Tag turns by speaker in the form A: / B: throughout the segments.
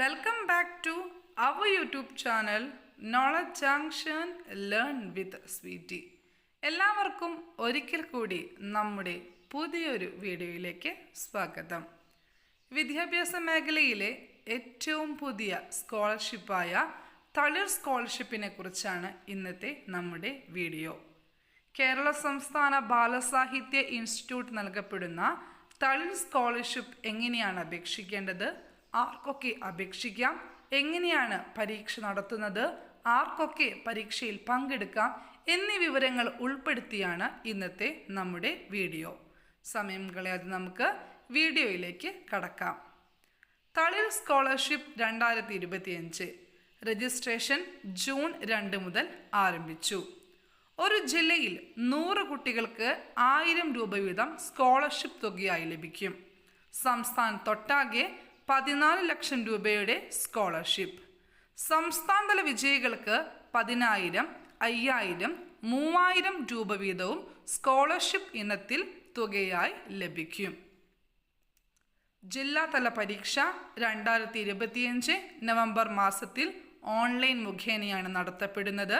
A: Welcome back to our YouTube channel knowledge junction learn with Sweety എല്ലാവർക്കും ഒരിക്കൽ കൂടി നമ്മുടെ പുതിയൊരു വീഡിയോയിലേക്ക് സ്വാഗതം. വിദ്യാഭ്യാസ മേഖലയിലെ ഏറ്റവും പുതിയ സ്കോളർഷിപ്പായ തളിർ സ്കോളർഷിപ്പിനെ കുറിച്ചാണ് ഇന്നത്തെ നമ്മുടെ വീഡിയോ. കേരള സംസ്ഥാന ബാലസാഹിത്യ ഇൻസ്റ്റിറ്റ്യൂട്ട് നൽകപ്പെടുന്ന തളിർ സ്കോളർഷിപ്പ് എങ്ങനെയാണ് അപേക്ഷിക്കേണ്ടത്? ആർക്കൊക്കെ അപേക്ഷിക്കാം? എങ്ങനെയാണ് പരീക്ഷ നടത്തുന്നത്? ആർക്കൊക്കെ പരീക്ഷയിൽ പങ്കെടുക്കാം? എന്നീ വിവരങ്ങൾ ഉൾപ്പെടുത്തിയാണ് ഇന്നത്തെ നമ്മുടെ വീഡിയോ. സമയം കളയാതെ നമുക്ക് വീഡിയോയിലേക്ക് കടക്കാം. തളിർ സ്കോളർഷിപ്പ് രണ്ടായിരത്തി ഇരുപത്തിയഞ്ച് രജിസ്ട്രേഷൻ ജൂൺ രണ്ട് മുതൽ ആരംഭിച്ചു. ഒരു ജില്ലയിൽ നൂറ് കുട്ടികൾക്ക് ആയിരം രൂപ വീതം സ്കോളർഷിപ്പ് തുകയായി ലഭിക്കും. സംസ്ഥാനത്തൊട്ടാകെ പതിനാല് ലക്ഷം രൂപയുടെ സ്കോളർഷിപ്പ്. സംസ്ഥാനതല വിജയികൾക്ക് പതിനായിരം അയ്യായിരം മൂവായിരം രൂപ വീതവും സ്കോളർഷിപ്പ് ഇനത്തിൽ തുകയായി ലഭിക്കും. ജില്ലാതല പരീക്ഷ രണ്ടായിരത്തി ഇരുപത്തിയഞ്ച് നവംബർ മാസത്തിൽ ഓൺലൈൻ മുഖേനയാണ് നടത്തപ്പെടുന്നത്.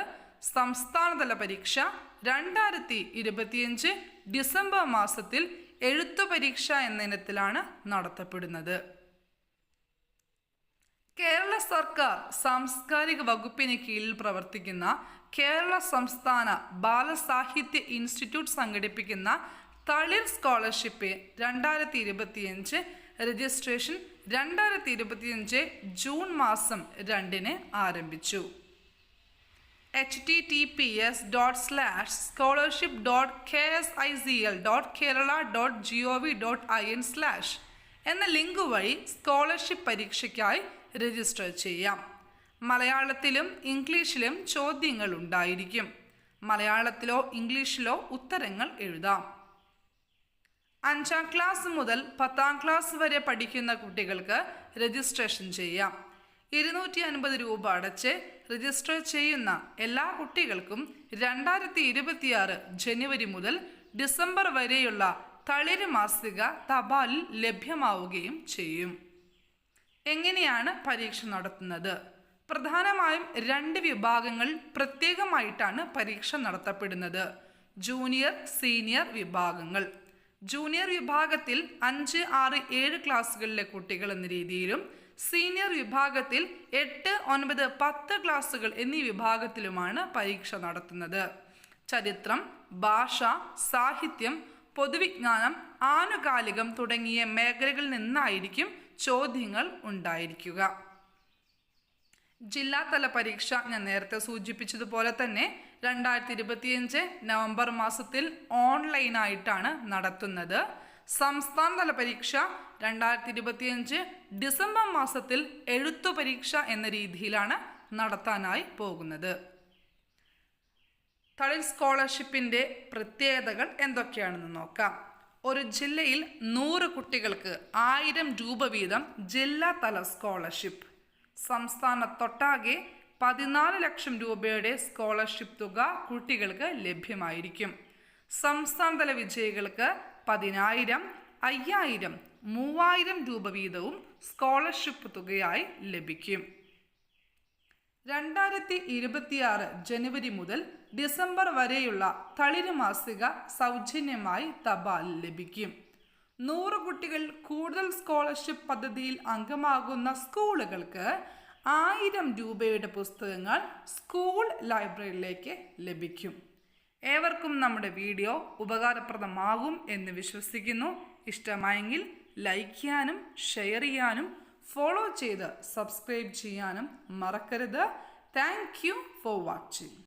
A: സംസ്ഥാനതല പരീക്ഷ രണ്ടായിരത്തി ഇരുപത്തിയഞ്ച് ഡിസംബർ മാസത്തിൽ എഴുത്തു പരീക്ഷ എന്ന ഇനത്തിലാണ് നടത്തപ്പെടുന്നത്. കേരള സർക്കാർ സാംസ്കാരിക വകുപ്പിന് കീഴിൽ പ്രവർത്തിക്കുന്ന കേരള സംസ്ഥാന ബാലസാഹിത്യ ഇൻസ്റ്റിറ്റ്യൂട്ട് സംഘടിപ്പിക്കുന്ന തളിർ സ്കോളർഷിപ്പ് രണ്ടായിരത്തി ഇരുപത്തിയഞ്ച് രജിസ്ട്രേഷൻ രണ്ടായിരത്തി ഇരുപത്തിയഞ്ച് ജൂൺ മാസം രണ്ടിന് ആരംഭിച്ചു. H T T P S dot slash scholarship dot K S I C L dot Kerala dot G O V dot I N slash എന്ന ലിങ്ക് വഴി സ്കോളർഷിപ്പ് പരീക്ഷയ്ക്കായി രജിസ്റ്റർ ചെയ്യാം. മലയാളത്തിലും ഇംഗ്ലീഷിലും ചോദ്യങ്ങൾ ഉണ്ടായിരിക്കും മലയാളത്തിലോ ഇംഗ്ലീഷിലോ ഉത്തരങ്ങൾ എഴുതാം. അഞ്ചാം ക്ലാസ് മുതൽ പത്താം ക്ലാസ് വരെ പഠിക്കുന്ന കുട്ടികൾക്ക് രജിസ്ട്രേഷൻ ചെയ്യാം. ഇരുന്നൂറ്റി അൻപത് രൂപ അടച്ച് രജിസ്റ്റർ ചെയ്യുന്ന എല്ലാ കുട്ടികൾക്കും രണ്ടായിരത്തി ഇരുപത്തിയാറ് ജനുവരി മുതൽ ഡിസംബർ വരെയുള്ള തളിര് മാസിക തപാലിൽ ലഭ്യമാവുകയും ചെയ്യും. എങ്ങനെയാണ് പരീക്ഷ നടത്തുന്നത്? പ്രധാനമായും രണ്ട് വിഭാഗങ്ങൾ പ്രത്യേകമായിട്ടാണ് പരീക്ഷ നടത്തപ്പെടുന്നത്. ജൂനിയർ സീനിയർ വിഭാഗങ്ങൾ. ജൂനിയർ വിഭാഗത്തിൽ അഞ്ച് ആറ് ഏഴ് ക്ലാസ്സുകളിലെ കുട്ടികൾ എന്ന രീതിയിലും സീനിയർ വിഭാഗത്തിൽ എട്ട് ഒൻപത് പത്ത് ക്ലാസ്സുകൾ എന്നീ വിഭാഗത്തിലുമാണ് പരീക്ഷ നടത്തുന്നത്. ചരിത്രം ഭാഷ സാഹിത്യം പൊതുവിജ്ഞാനം ആനുകാലികം തുടങ്ങിയ മേഖലകളിൽ നിന്നായിരിക്കും ചോദ്യങ്ങൾ ഉണ്ടായിരിക്കുക. ജില്ലാതല പരീക്ഷ ഞാൻ നേരത്തെ സൂചിപ്പിച്ചതുപോലെ തന്നെ രണ്ടായിരത്തി ഇരുപത്തിയഞ്ച് നവംബർ മാസത്തിൽ ഓൺലൈനായിട്ടാണ് നടത്തുന്നത്. സംസ്ഥാനതല പരീക്ഷ രണ്ടായിരത്തി ഇരുപത്തിയഞ്ച് ഡിസംബർ മാസത്തിൽ എഴുത്തു പരീക്ഷ എന്ന രീതിയിലാണ് നടത്താനായി പോകുന്നത്. തളിൽ സ്കോളർഷിപ്പിന്റെ പ്രത്യേകതകൾ എന്തൊക്കെയാണെന്ന് നോക്കാം. ഒരു ജില്ലയിൽ നൂറ് കുട്ടികൾക്ക് ആയിരം രൂപ വീതം ജില്ലാതല സ്കോളർഷിപ്പ്. സംസ്ഥാനത്തൊട്ടാകെ പതിനാല് ലക്ഷം രൂപയുടെ സ്കോളർഷിപ്പ് തുക കുട്ടികൾക്ക് ലഭ്യമായിരിക്കും. സംസ്ഥാനതല വിജയികൾക്ക് പതിനായിരം അയ്യായിരം മൂവായിരം രൂപ വീതവും സ്കോളർഷിപ്പ് തുകയായി ലഭിക്കും. രണ്ടായിരത്തി ഇരുപത്തിയാറ് ജനുവരി മുതൽ ഡിസംബർ വരെയുള്ള തളിര് മാസിക സൗജന്യമായി തപാൽ ലഭിക്കും. നൂറ് കുട്ടികൾ കൂടുതൽ സ്കോളർഷിപ്പ് പദ്ധതിയിൽ അംഗമാകുന്ന സ്കൂളുകൾക്ക് ആയിരം രൂപയുടെ പുസ്തകങ്ങൾ സ്കൂൾ ലൈബ്രറിയിലേക്ക് ലഭിക്കും. ഏവർക്കും നമ്മുടെ വീഡിയോ ഉപകാരപ്രദമാകും എന്ന് വിശ്വസിക്കുന്നു. ഇഷ്ടമായെങ്കിൽ ലൈക്ക് ചെയ്യാനും ഷെയർ ചെയ്യാനും ഫോളോ ചെയ്ത് സബ്സ്ക്രൈബ് ചെയ്യാനും മറക്കരുത്. Thank you for watching